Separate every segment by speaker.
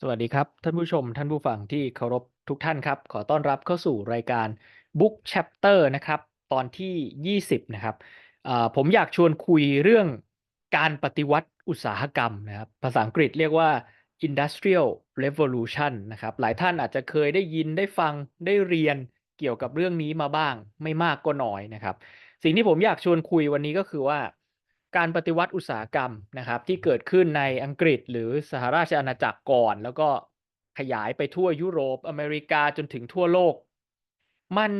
Speaker 1: สวัสดีครับ ท่านผู้ชมท่านผู้ฟังที่เคารพทุกท่านครับ ขอต้อนรับเข้าสู่รายการ Book Chapter นะครับ ตอนที่ 20 นะครับผมอยากชวนคุยเรื่องการปฏิวัติอุตสาหกรรมนะครับ ภาษาอังกฤษเรียกว่า Industrial Revolution นะครับ หลายท่านอาจจะเคยได้ยินได้ฟังได้เรียนเกี่ยวกับเรื่องนี้มาบ้าง ไม่มากก็น้อยนะครับ สิ่งที่ผมอยากชวนคุยวันนี้ก็คือว่า การปฏิวัติอุตสาหกรรมนะครับ ที่เกิดขึ้นในอังกฤษหรือสหราชอาณาจักรก่อน แล้วก็ขยายไปทั่วยุโรปอเมริกาจนถึงทั่วโลก มัน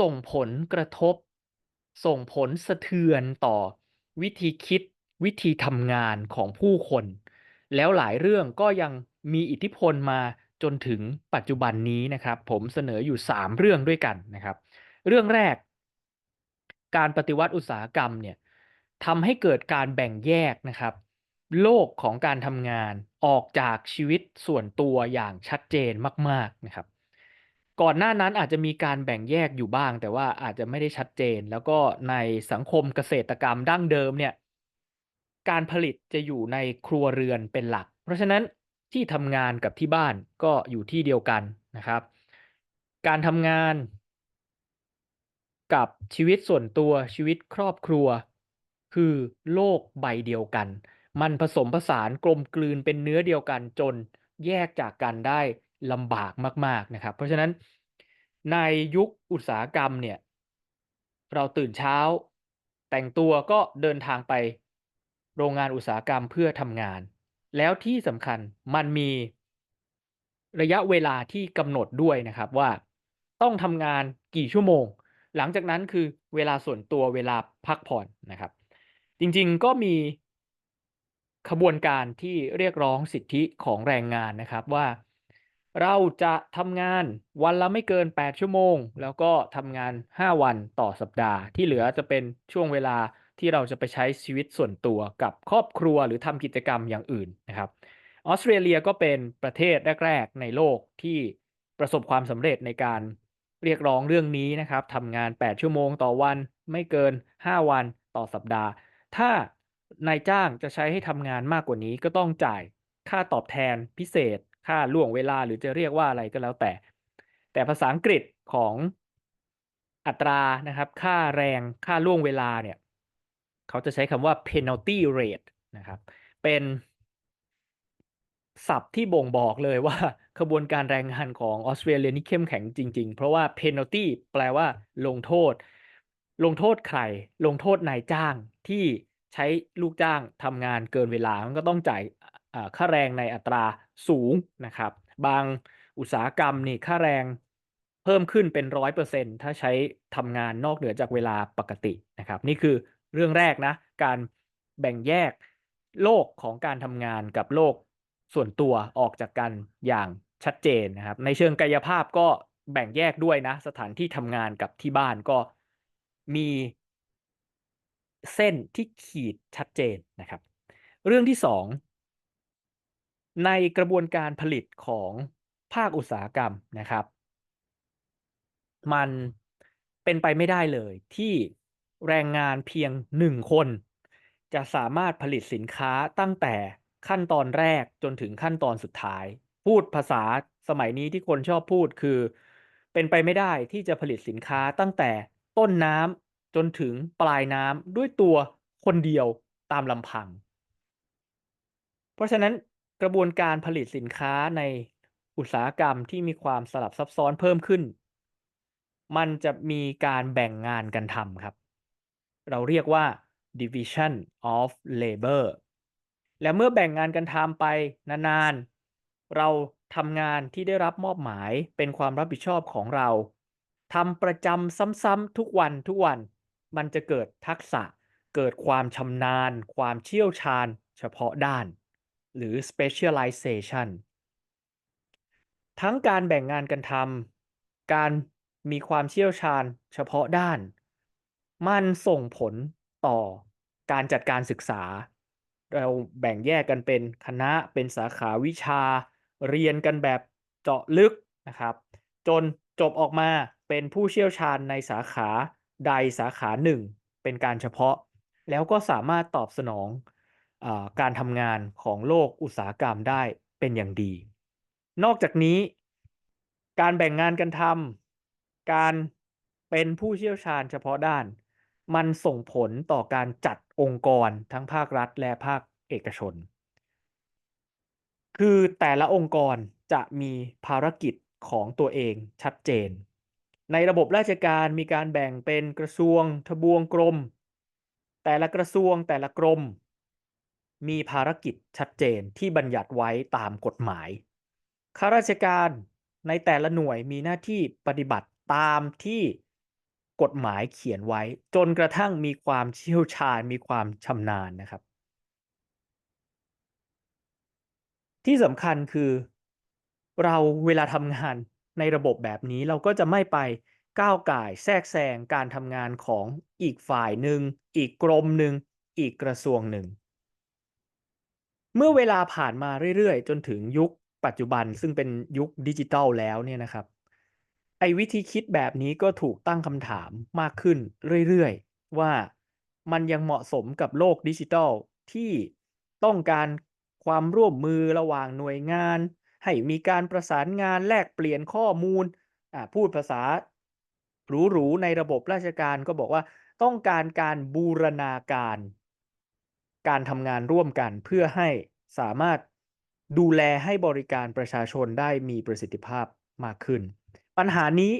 Speaker 1: ส่งผลกระทบ ส่งผลสะเทือนต่อวิธีคิดวิธีทำงานของผู้คน แล้วหลายเรื่องก็ยังมีอิทธิพลมาจนถึงปัจจุบันนี้นะครับ ผมเสนออยู่ 3 เรื่องด้วยกันนะครับ เรื่องแรก การปฏิวัติอุตสาหกรรมเนี่ย ทำให้เกิดการแบ่งแยกนะครับ โลกของการทำงานออกจากชีวิตส่วนตัวอย่างชัดเจนมาก ๆนะครับ ก่อนหน้านั้นอาจจะมีการแบ่งแยกอยู่บ้าง แต่ว่าอาจจะไม่ได้ชัดเจน แล้วก็ในสังคมเกษตรกรรมดั้งเดิมเนี่ยการผลิตจะอยู่ในครัวเรือนเป็นหลัก เพราะฉะนั้นที่ทำงานกับที่บ้านก็อยู่ที่เดียวกันนะครับ การทำงานกับชีวิตส่วนตัวชีวิตครอบครัว คือโลกใบเดียวกัน มันผสมผสานกลมกลืนเป็นเนื้อเดียวกันจนแยกจากกันได้ลำบากมาก ๆนะครับ เพราะฉะนั้นในยุคอุตสาหกรรมเนี่ย เราตื่นเช้า แต่งตัวก็เดินทางไปโรงงานอุตสาหกรรมเพื่อทำงาน แล้วที่สำคัญมันมีระยะเวลาที่กำหนดด้วยนะครับว่าต้องทำงานกี่ชั่วโมง หลังจากนั้นคือเวลาส่วนตัวเวลาพักผ่อนนะครับ จริงๆก็มีขบวนการที่เรียกร้องสิทธิของแรงงานนะครับว่า เราจะทำงานวันละไม่เกิน 8 ชั่วโมง แล้วก็ทำงาน 5 วันต่อสัปดาห์ ที่เหลือจะเป็นช่วงเวลาที่เราจะไปใช้ชีวิตส่วนตัวกับครอบครัวหรือทำกิจกรรมอย่างอื่นนะครับออสเตรเลียก็เป็นประเทศแรก ๆ ในโลกที่ประสบความสำเร็จในการเรียกร้องเรื่องนี้นะครับทำงาน 8 ชั่วโมงต่อวันไม่เกิน 5 วันต่อสัปดาห์ ถ้านายจ้างจะใช้ให้ทำงานมากกว่านี้ก็ต้องจ่ายค่าตอบแทนพิเศษ ค่าล่วงเวลาหรือจะเรียกว่าอะไรก็แล้วแต่ แต่ภาษาอังกฤษของอัตรานะครับ ค่าแรงค่าล่วงเวลาเนี่ย เขาจะใช้คำว่า penalty rate นะครับ เป็นศัพท์ที่บ่งบอกเลยว่าขบวนการแรงงานของออสเตรเลียนี่เข้มแข็งจริง ๆ เพราะว่า penalty แปลว่าลงโทษ ลงโทษใคร ลงโทษนายจ้างที่ใช้ลูกจ้างทำงานเกินเวลา มันก็ต้องจ่ายค่าแรงในอัตราสูงนะครับ บางอุตสาหกรรมนี่ค่าแรงเพิ่มขึ้นเป็น100%ถ้าใช้ทำงานนอกเหนือจากเวลาปกตินะครับ นี่คือเรื่องแรกนะ การแบ่งแยกโลกของการทำงานกับโลกส่วนตัวออกจากกันอย่างชัดเจนนะครับ ในเชิงกายภาพก็แบ่งแยกด้วยนะ สถานที่ทำงานกับที่บ้านก็ มีเส้นที่ขีดชัดเจนนะครับ เรื่องที่สองในกระบวนการผลิตของภาคอุตสาหกรรมนะครับ มันเป็นไปไม่ได้เลยที่แรงงานเพียงหนึ่งคน จะสามารถผลิตสินค้าตั้งแต่ขั้นตอนแรกจนถึงขั้นตอนสุดท้าย พูดภาษาสมัยนี้ที่คนชอบพูดคือ เป็นไปไม่ได้ที่จะผลิตสินค้าตั้งแต่ ต้นน้ำจนถึงปลายน้ำด้วยตัวคนเดียวตามลำพัง เพราะฉะนั้นกระบวนการผลิตสินค้าในอุตสาหกรรมที่มีความสลับซับซ้อนเพิ่มขึ้น มันจะมีการแบ่งงานกันทำครับ เราเรียกว่า division of labor และเมื่อแบ่งงานกันทำไปนานๆ เราทำงานที่ได้รับมอบหมายเป็นความรับผิดชอบของเรา ทำประจำซ้ำๆทุกวันทุกวัน มันจะเกิดทักษะ เกิดความชำนาญ ความเชี่ยวชาญ เฉพาะด้าน หรือ specialization ทั้งการแบ่งงานกันทำการมีความเชี่ยวชาญ เฉพาะด้าน มันส่งผลต่อการจัดการศึกษา เราแบ่งแยกกันเป็นคณะเป็นสาขาวิชา เรียนกันแบบเจาะลึกนะครับ จน จบออกมาเป็นผู้เชี่ยวชาญในสาขาใดสาขาหนึ่ง เป็นการเฉพาะ แล้วก็สามารถตอบสนองอการทำงานของโลกอุตสาหกรรมได้เป็นอย่างดี นอกจากนี้ การแบ่งงานกันทำการเป็นผู้เชี่ยวชาญเฉพาะด้าน มันส่งผลต่อการจัดองค์กรทั้งภาครัฐและภาคเอกชน คือแต่ละองค์กรจะมีภารกิจ ของตัวเองชัดเจน ในระบบราชการมีการแบ่งเป็นกระทรวง ทบวงกรม แต่ละกระทรวงแต่ละกรม มีภารกิจชัดเจนที่บัญญัติไว้ตามกฎหมาย ข้าราชการในแต่ละหน่วยมีหน้าที่ปฏิบัติตามที่กฎหมายเขียนไว้ จนกระทั่งมีความเชี่ยวชาญมีความชำนาญนะครับ ที่สำคัญคือ เราเวลาทำงานในระบบแบบนี้เราก็จะไม่ไปก้าวก่ายแทรกแซงการทำงานของอีกฝ่ายหนึ่ง อีกกรมหนึ่ง อีกกระทรวงหนึ่ง เมื่อเวลาผ่านมาเรื่อยๆ จนถึงยุคปัจจุบันซึ่งเป็นยุคดิจิทัลแล้วเนี่ยนะครับ ไอ้วิธีคิดแบบนี้ก็ถูกตั้งคำถามมากขึ้นเรื่อยๆ ว่ามันยังเหมาะสมกับโลกดิจิทัลที่ต้องการความร่วมมือระหว่างหน่วยงาน ให้มีการประสานงานแลกเปลี่ยนข้อมูลพูดภาษาหรูๆในระบบราชการก็บอกว่าต้องการการบูรณาการ การทำงานร่วมกันเพื่อให้สามารถดูแลให้บริการประชาชนได้มีประสิทธิภาพมากขึ้น ปัญหานี้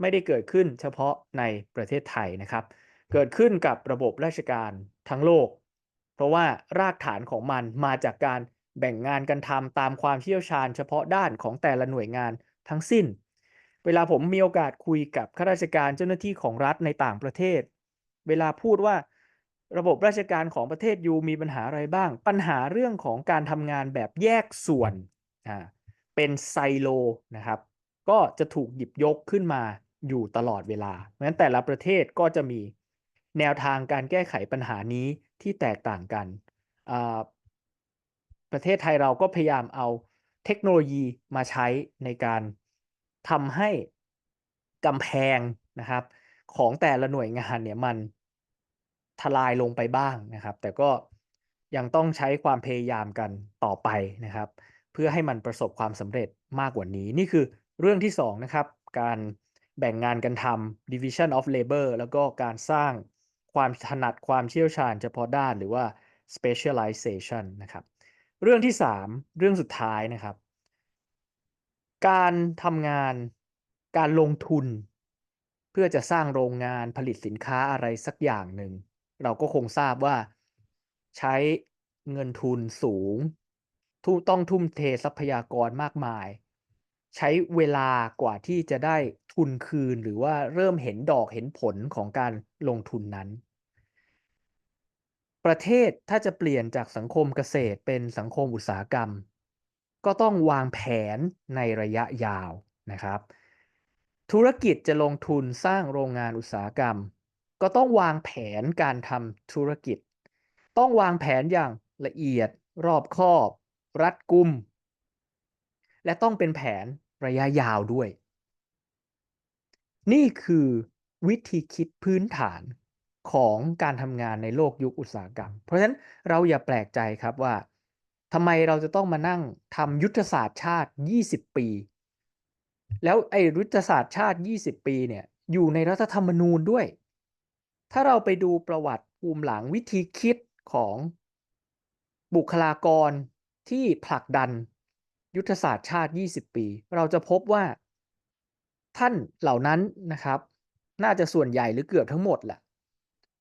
Speaker 1: ไม่ได้เกิดขึ้นเฉพาะในประเทศไทยนะครับ เกิดขึ้นกับระบบราชการทั้งโลก เพราะว่ารากฐานของมันมาจากการ แบ่งงานกันทำตามความเชี่ยวชาญเฉพาะด้านของแต่ละหน่วยงานทั้งสิ้น เวลาผมมีโอกาสคุยกับข้าราชการเจ้าหน้าที่ของรัฐในต่างประเทศ เวลาพูดว่าระบบราชการของประเทศยูมีปัญหาอะไรบ้าง ปัญหาเรื่องของการทำงานแบบแยกส่วนอ่าเป็นไซโลนะครับ ก็จะถูกหยิบยกขึ้นมาอยู่ตลอดเวลาเพราะฉะนั้นแต่ละประเทศก็จะมีแนวทางการแก้ไขปัญหานี้ที่แตกต่างกันอ่า ประเทศไทยเราก็พยายามเอาเทคโนโลยีมาใช้ในการทำให้กำแพงนะครับของแต่ละหน่วยงานเนี่ยมันทลายลงไปบ้างนะครับ แต่ก็ยังต้องใช้ความพยายามกันต่อไปนะครับ เพื่อให้มันประสบความสำเร็จมากกว่านี้ นี่คือเรื่องที่2นะครับการแบ่งงานกันทำ division of labor แล้วก็การสร้างความถนัดความเชี่ยวชาญเฉพาะด้านหรือว่า specialization นะครับ เรื่องที่3เรื่องสุดท้ายนะครับ การทำงานการลงทุน เพื่อจะสร้างโรงงานผลิตสินค้าอะไรสักอย่างหนึ่ง เราก็คงทราบว่าใช้เงินทุนสูง ต้องทุ่มเททรัพยากรมากมาย ใช้เวลากว่าที่จะได้ทุนคืนหรือว่าเริ่มเห็นดอกเห็นผลของการลงทุนนั้น ประเทศถ้าจะเปลี่ยนจากสังคมเกษตรเป็นสังคมอุตสาหกรรม ก็ต้องวางแผนในระยะยาวนะครับ ธุรกิจจะลงทุนสร้างโรงงานอุตสาหกรรม ก็ต้องวางแผนการทำธุรกิจ ต้องวางแผนอย่างละเอียดรอบคอบ รัดกุม และต้องเป็นแผนระยะยาวด้วย นี่คือวิธีคิดพื้นฐาน ของการทำงานในโลกยุคอุตสาหกรรม เพราะฉะนั้นเราอย่าแปลกใจครับว่าทำไมเราจะต้องมานั่งทำยุทธศาสตร์ชาติ 20 ปี แล้วไอ้ยุทธศาสตร์ชาติ 20 ปีเนี่ยอยู่ในรัฐธรรมนูญด้วย ถ้าเราไปดูประวัติภูมิหลังวิธีคิดของบุคลากรที่ผลักดันยุทธศาสตร์ชาติ 20 ปี เราจะพบว่าท่านเหล่านั้นนะครับ น่าจะส่วนใหญ่หรือเกือบทั้งหมดแหละ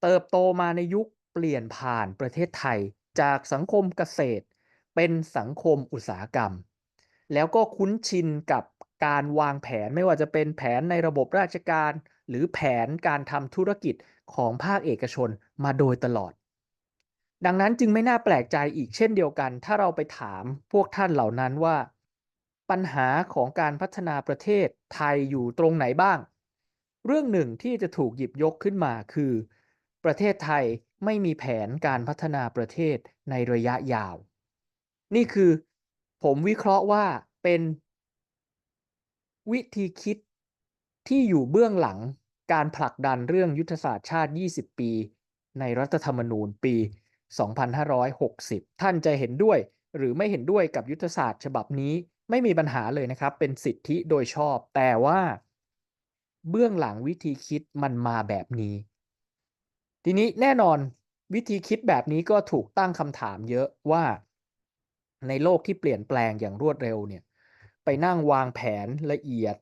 Speaker 1: เติบโตมาในยุคเปลี่ยนผ่านประเทศไทย จากสังคมเกษตร เป็นสังคมอุตสาหกรรม แล้วก็คุ้นชินกับการวางแผนไม่ว่าจะเป็นแผนในระบบราชการ หรือแผนการทำธุรกิจของภาคเอกชนมาโดยตลอด ดังนั้นจึงไม่น่าแปลกใจอีกเช่นเดียวกัน ถ้าเราไปถามพวกท่านเหล่านั้นว่า ปัญหาของการพัฒนาประเทศไทยอยู่ตรงไหนบ้าง เรื่องหนึ่งที่จะถูกหยิบยกขึ้นมาคือ ประเทศไทยไม่มีแผนการพัฒนาประเทศในระยะยาว นี่คือผมวิเคราะห์ว่าเป็นวิธีคิดที่อยู่เบื้องหลังการผลักดันเรื่องยุทธศาสตร์ชาติ 20 ปี ในรัฐธรรมนูญปี 2560 ท่านจะเห็นด้วยหรือไม่เห็นด้วยกับยุทธศาสตร์ฉบับนี้ไม่มีปัญหาเลยนะครับ เป็นสิทธิโดยชอบ แต่ว่า เบื้องหลังวิธีคิดมันมาแบบนี้ ทีนี้แน่นอนวิธีคิดแบบนี้ก็ถูกตั้งคำถามเยอะว่าในโลกที่เปลี่ยนแปลงอย่างรวดเร็วเนี่ยไปนั่งวางแผนละเอียด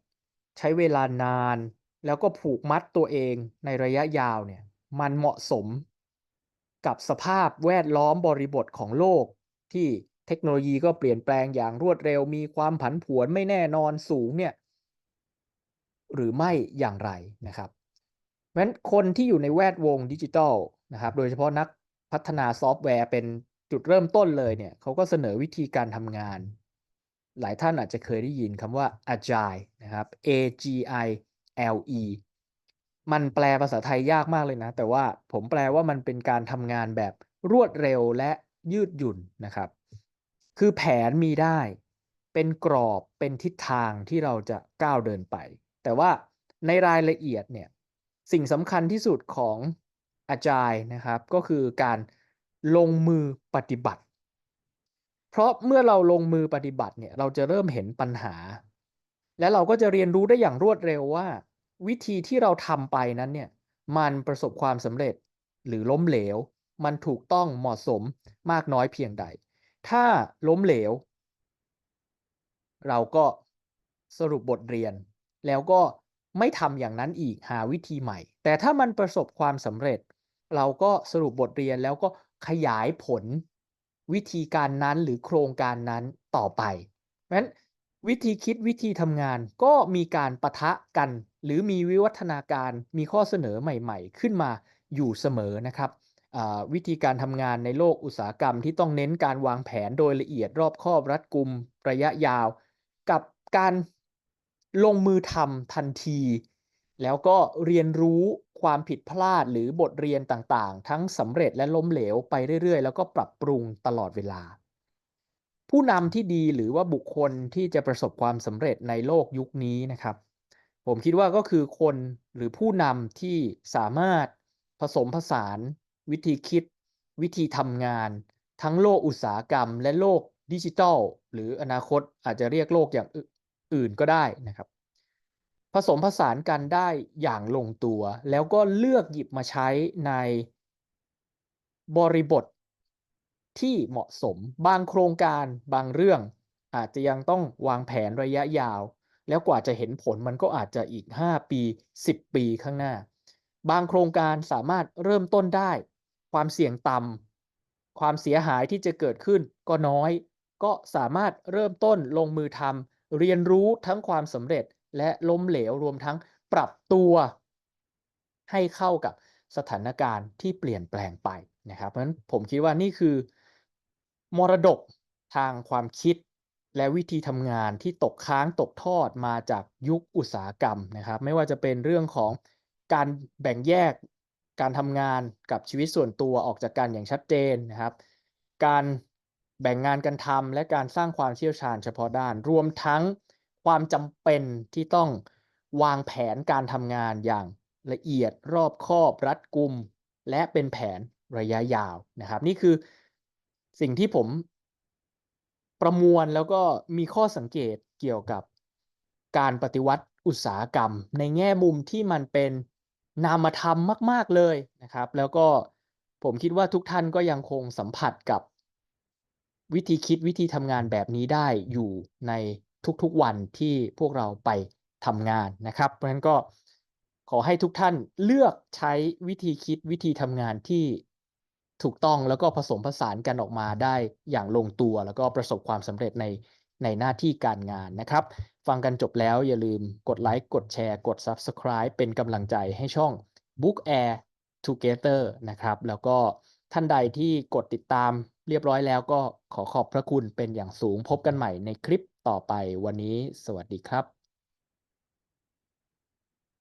Speaker 1: ใช้เวลานาน แล้วก็ผูกมัดตัวเองในระยะยาวเนี่ยมันเหมาะสมกับสภาพแวดล้อมบริบทของโลก ที่เทคโนโลยีก็เปลี่ยนแปลงอย่างรวดเร็ว มีความผันผวนไม่แน่นอนสูงเนี่ยหรือไม่อย่างไรนะครับ ราะฉะนั้นคนที่อยู่ในแวดวงดิจิทัลนะครับ โดยเฉพาะนักพัฒนาซอฟต์แวร์เป็นจุดเริ่มต้นเลยเนี่ยเขาก็เสนอวิธีการทำงาน หลายท่านอาจจะเคยได้ยินคำว่า Agile นะครับ A G I L E มันแปลภาษาไทยยากมากเลยนะ แต่ว่าผมแปลว่ามันเป็นการทำงานแบบรวดเร็วและยืดหยุ่นนะครับ คือแผนมีได้ เป็นกรอบเป็นทิศทางที่เราจะก้าวเดินไป แต่ว่าในรายละเอียดเนี่ย สิ่งสำคัญที่สุดของ Agile นะครับ ก็คือการลงมือปฏิบัติ เพราะเมื่อเราลงมือปฏิบัติเนี่ยเราจะเริ่มเห็นปัญหา และเราก็จะเรียนรู้ได้อย่างรวดเร็วว่า วิธีที่เราทำไปนั้นเนี่ยมันประสบความสำเร็จหรือล้มเหลว มันถูกต้องเหมาะสมมากน้อยเพียงใด ถ้าล้มเหลว เราก็สรุปบทเรียน แล้วก็ ไม่ทำอย่างนั้นอีกหาวิธีใหม่ แต่ถ้ามันประสบความสำเร็จ เราก็สรุปบทเรียนแล้วก็ขยายผลวิธีการนั้นหรือโครงการนั้นต่อไปเพราะฉะนั้นวิธีคิดวิธีทำงานก็มีการปะทะกัน หรือมีวิวัฒนาการมีข้อเสนอใหม่ๆ ขึ้นมาอยู่เสมอนะครับวิธีการทำงานในโลกอุตสาหกรรมที่ต้องเน้นการวางแผนโดยละเอียดรอบคอบรัดกุมระยะยาว กับการ ลงมือทำทันที แล้วก็เรียนรู้ความผิดพลาดหรือบทเรียนต่างๆ ทั้งสำเร็จและล้มเหลวไปเรื่อยๆ แล้วก็ปรับปรุงตลอดเวลา ผู้นำที่ดีหรือว่าบุคคลที่จะประสบความสำเร็จในโลกยุคนี้นะครับ ผมคิดว่าก็คือคนหรือผู้นำที่สามารถผสมผสาน วิธีคิด วิธีทำงาน ทั้งโลกอุตสาหกรรม และโลกดิจิทัล หรืออนาคตอาจจะเรียกโลกอย่าง อื่นก็ได้นะครับ ผสมผสานกันได้อย่างลงตัว แล้วก็เลือกหยิบมาใช้ในบริบทที่เหมาะสมบางโครงการบางเรื่อง อาจจะยังต้องวางแผนระยะยาว แล้วกว่าจะเห็นผลมันก็อาจจะอีก 5 ปี 10 ปีข้างหน้า บางโครงการสามารถเริ่มต้นได้ ความเสี่ยงต่ำความเสียหายที่จะเกิดขึ้นก็น้อย ก็สามารถเริ่มต้นลงมือทำ เรียนรู้ทั้งความสำเร็จและล้มเหลวรวมทั้งปรับตัวให้เข้ากับสถานการณ์ที่เปลี่ยนแปลงไปนะครับเพราะฉะนั้นผมคิดว่านี่คือ มรดกทางความคิดและวิธีทำงานที่ตกค้างตกทอดมาจากยุคอุตสาหกรรมนะครับ ไม่ว่าจะเป็นเรื่องของการแบ่งแยกการทำงานกับชีวิตส่วนตัวออกจากกันอย่างชัดเจนนะครับ การ แบ่งงานกันทำและการสร้างความเชี่ยวชาญเฉพาะด้าน รวมทั้งความจำเป็นที่ต้องวางแผนการทำงานอย่างละเอียดรอบคอบรัดกุม และเป็นแผนระยะยาวนะครับ นี่คือสิ่งที่ผมประมวลแล้วก็มีข้อสังเกตเกี่ยวกับการปฏิวัติอุตสาหกรรม ในแง่มุมที่มันเป็นนามธรรมมาก ๆเลยนะครับ แล้วก็ผมคิดว่าทุกท่านก็ยังคงสัมผัสกับ วิธีคิดวิธีทำงานแบบนี้ได้อยู่ในทุกๆวันที่พวกเราไปทำงานนะครับ เพราะฉะนั้นก็ขอให้ทุกท่านเลือกใช้วิธีคิดวิธีทำงานที่ถูกต้องแล้วก็ผสมผสานกันออกมาได้อย่างลงตัว แล้วก็ประสบความสำเร็จในในหน้าที่การงานนะครับ ฟังกันจบแล้วอย่าลืมกดไลค์กดแชร์ กด Subscribe เป็นกำลังใจให้ช่อง Book Air Together นะครับ แล้วก็ท่านใดที่กดติดตาม เรียบร้อยแล้วก็ขอขอบพระคุณเป็นอย่างสูงพบกันใหม่ในคลิปต่อไปวันนี้ สวัสดีครับ